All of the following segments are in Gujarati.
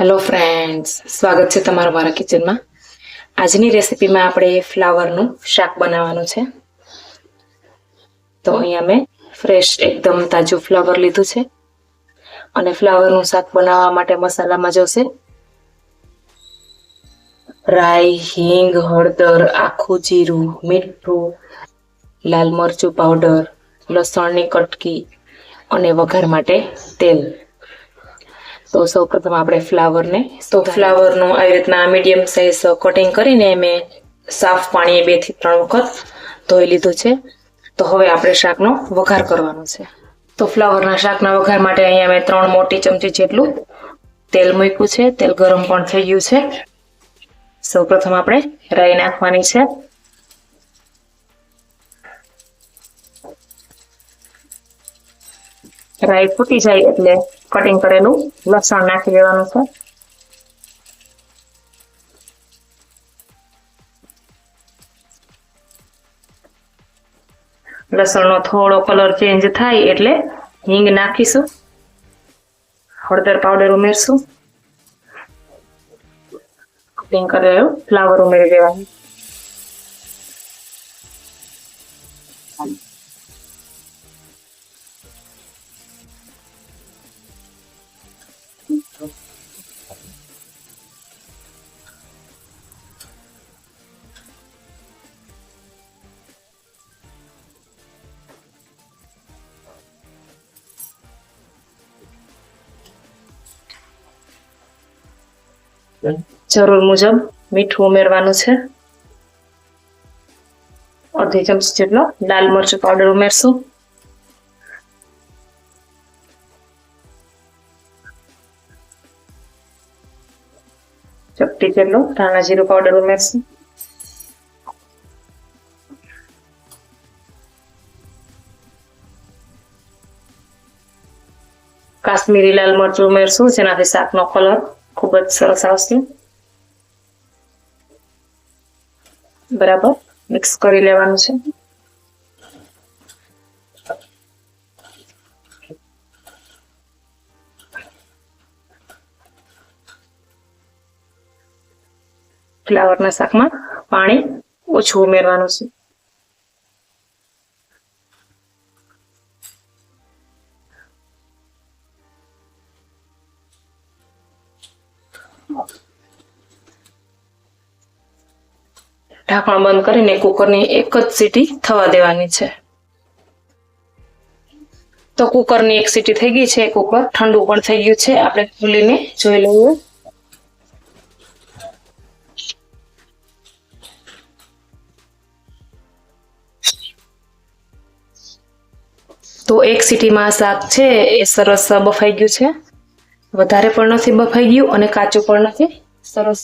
હેલો ફ્રેન્ડ્સ સ્વાગત છે તમારું મારા કિચનમાં આજની રેસીપીમાં આપણે ફ્લાવરનું શાક બનાવવાનું છે. તો અહીંયા મેં ફ્રેશ એકદમ તાજું ફ્લાવર લીધું છે. અને ફ્લાવરનું શાક બનાવવા માટે મસાલામાં જોશે રાઈ, હિંગ, હળદર, આખું જીરું, મીઠું, લાલ મરચું પાવડર લસણની કટકી અને વઘાર માટે તેલ. તો સૌપ્રથમ આપણે ફ્લાવરને. તો ફ્લાવરનું આવી રીતના મીડિયમ સાઇઝ કટિંગ કરીને મેં સાફ પાણીએ બેથી ત્રણ વખત ધોઈ લીધું છે. તો હવે આપણે શાકનો વઘાર કરવાનો છે. તો ફ્લાવરના શાકના વઘાર માટે અહીંયા મેં ત્રણ મોટી ચમચી જેટલું તેલ મૂક્યું છે. તેલ ગરમ પણ થઈ ગયું છે. સૌપ્રથમ આપણે રાઈ નાખવાની છે. રાઈ ફૂટી જાય એટલે કટિંગ કરેલું. લસણ નાખી દેવાનું છે. લસણનો થોડો કલર ચેન્જ થાય એટલે હિંગ નાખીશું. હળદર પાવડર ઉમેરશું. કટિંગ કરેલું ફ્લાવર ઉમેરી દેવાનું. જરૂર મુજબ મીઠું ઉમેરવાનું છે અડધી ચમચી જેટલો લાલ મરચું પાવડર ઉમેરશું ચપટી જેટલો ધાણા જીરું પાવડર ઉમેરશું કાશ્મીરી લાલ મરચું ઉમેરશું જેનાથી શાકનો કલર ખૂબ જ સરસ આવશે બરાબર મિક્સ કરી લેવાનું છે. ફ્લાવરના શાકમાં પાણી ઓછું ઉમેરવાનું છે. ઢાંકણ બંધ કરીને કુકરની એક જ સીટી થવા દેવાની છે. તો કુકરની એક સીટી થઈ ગઈ છે કુકર ઠંડુ પણ થઈ ગયું છે. આપણે ખોલીને જોઈ લઈએ. તો એક સીટીમાં શાક છે, એ સરસ બફાઈ ગયું છે. વધારે પણ નથી બફાઈ ગયું અને કાચું પણ નથી. સરસ.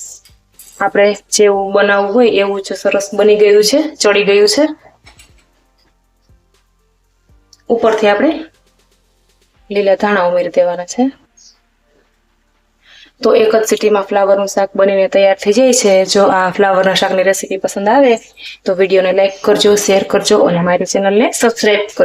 આપણે જેવું બનાવવું હોય એવું જ સરસ બની ગયું છે, ચડી ગયું છે. ઉપરથી આપણે લીલા ધાણા ઉમેરી દેવાના છે. તો એક જ સિટીમાં ફ્લાવરનું શાક બનીને તૈયાર થઈ જાય છે. જો આ ફ્લાવરના શાકની રેસીપી પસંદ આવે, તો વિડીયોને લાઇક કરજો, શેર કરજો અને મારી ચેનલને સબસ્ક્રાઈબ કરજો.